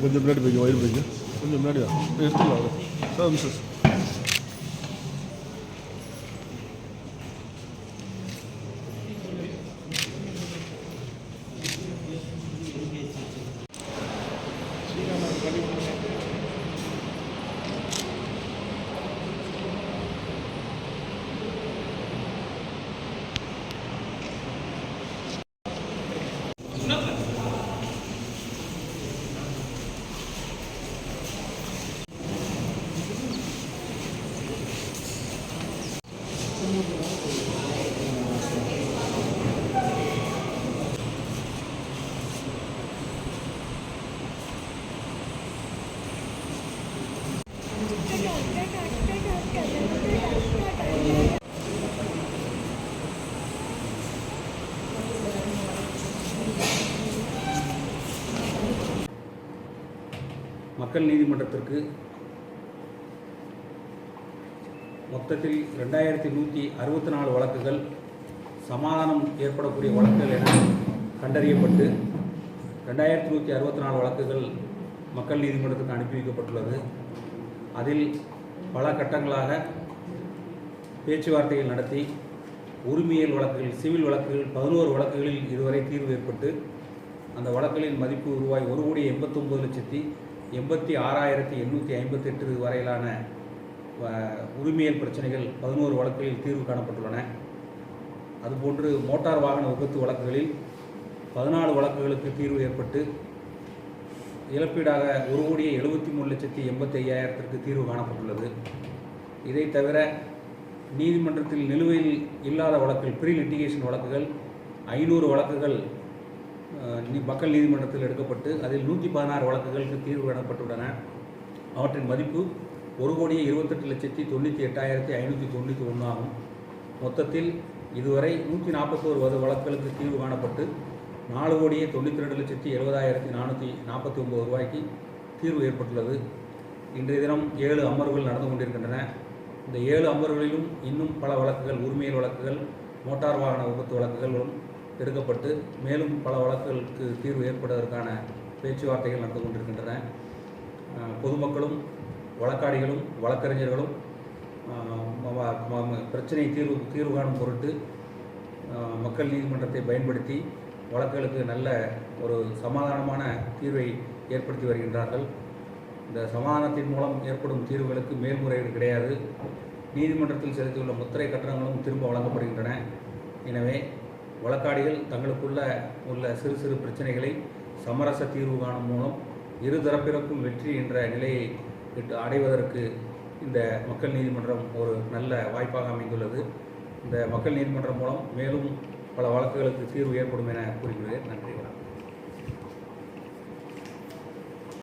கொஞ்சம் முன்னாடி போய்க்கு வயிறு போய்க்கு. கொஞ்சம் முன்னாடி தான் எடுத்துக்கலாம் அவரை சார் மிஸ்ஸஸ் Thank மக்கள் நீதிமன்றத்திற்கு மொத்தத்தில் ரெண்டாயிரத்தி நூற்றி அறுபத்தி நாலு வழக்குகள் சமாதானம் ஏற்படக்கூடிய வழக்குகள் என கண்டறியப்பட்டு ரெண்டாயிரத்தி நூற்றி அறுபத்தி நாலு வழக்குகள் மக்கள் நீதிமன்றத்துக்கு அனுப்பி வைக்கப்பட்டுள்ளது. அதில் பல கட்டங்களாக பேச்சுவார்த்தைகள் நடத்தி உரிமையியல் வழக்குகள் சிவில் வழக்குகள் பதினோரு வழக்குகளில் இதுவரை தீர்வு ஏற்பட்டு அந்த வழக்குகளின் மதிப்பு ரூபாய் ஒரு கோடி எண்பத்தொம்பது லட்சத்தி எண்பத்தி ஆறாயிரத்தி எண்ணூற்றி ஐம்பத்தெட்டு வரையிலான உரிமையல் பிரச்சனைகள் பதினோரு வழக்குகளில் தீர்வு காணப்பட்டுள்ளன. அதுபோன்று மோட்டார் வாகன விபத்து வழக்குகளில் பதினாலு வழக்குகளுக்கு தீர்வு ஏற்பட்டு இழப்பீடாக ஒரு கோடியே எழுபத்தி மூணு லட்சத்தி எண்பத்தி ஐயாயிரத்திற்கு தீர்வு காணப்பட்டுள்ளது. இதை தவிர நீதிமன்றத்தில் நிலுவையில் இல்லாத வழக்குகள் ப்ரீ லிட்டிகேஷன் வழக்குகள் ஐநூறு வழக்குகள் மக்கள் நீதிமன்றத்தில் எடுக்கப்பட்டு அதில் நூற்றி பதினாறு வழக்குகளுக்கு தீர்வு காணப்பட்டுள்ளன. அவற்றின் மதிப்பு ஒரு கோடியே இருபத்தெட்டு லட்சத்தி தொண்ணூற்றி எட்டாயிரத்தி ஐநூற்றி தொண்ணூற்றி ஒன்று ஆகும். மொத்தத்தில் இதுவரை நூற்றி நாற்பத்தோரு வது வழக்குகளுக்கு தீர்வு காணப்பட்டு நாலு கோடியே தொண்ணூற்றி ரெண்டு லட்சத்தி எழுபதாயிரத்தி நானூற்றி நாற்பத்தி ஒம்பது ரூபாய்க்கு தீர்வு ஏற்பட்டுள்ளது. இன்றைய தினம் ஏழு அமர்வுகள் நடந்து கொண்டிருக்கின்றன. இந்த ஏழு அமர்வுகளிலும் இன்னும் பல வழக்குகள் உரிமையல் வழக்குகள் மோட்டார் வாகன விபத்து வழக்குகளும் எடுக்கப்பட்டு மேலும் பல வழக்குகளுக்கு தீர்வு ஏற்படுவதற்கான பேச்சுவார்த்தைகள் நடந்து கொண்டிருக்கின்றன. பொதுமக்களும் வழக்காடிகளும் வழக்கறிஞர்களும் ம- பிரச்சனை தீர்வு தீர்வு காணும் பொருட்டு மக்கள் நீதிமன்றத்தை பயன்படுத்தி வழக்குகளுக்கு நல்ல ஒரு சமாதானமான தீர்வை ஏற்படுத்தி வருகின்றார்கள். இந்த சமாதானத்தின் மூலம் ஏற்படும் தீர்வுகளுக்கு மேல்முறையீடு கிடையாது. நீதிமன்றத்தில் செலுத்தியுள்ள முத்திரை கட்டணங்களும் திரும்ப வழங்கப்படுகின்றன. எனவே வழக்காடிகள் தங்களுக்குள்ள உள்ள சிறு சிறு பிரச்சனைகளை சமரச தீர்வு காணும் மூலம் இரு தரப்பிற்கும் வெற்றி என்ற நிலையை அடைவதற்கு இந்த மக்கள் நீதிமன்றம் ஒரு நல்ல வாய்ப்பாக அமைந்துள்ளது. இந்த மக்கள் நீதிமன்றம் மூலம் மேலும் பல வழக்குகளுக்கு தீர்வு ஏற்படும் என கூறுகிறேன். நன்றி வணக்கம்.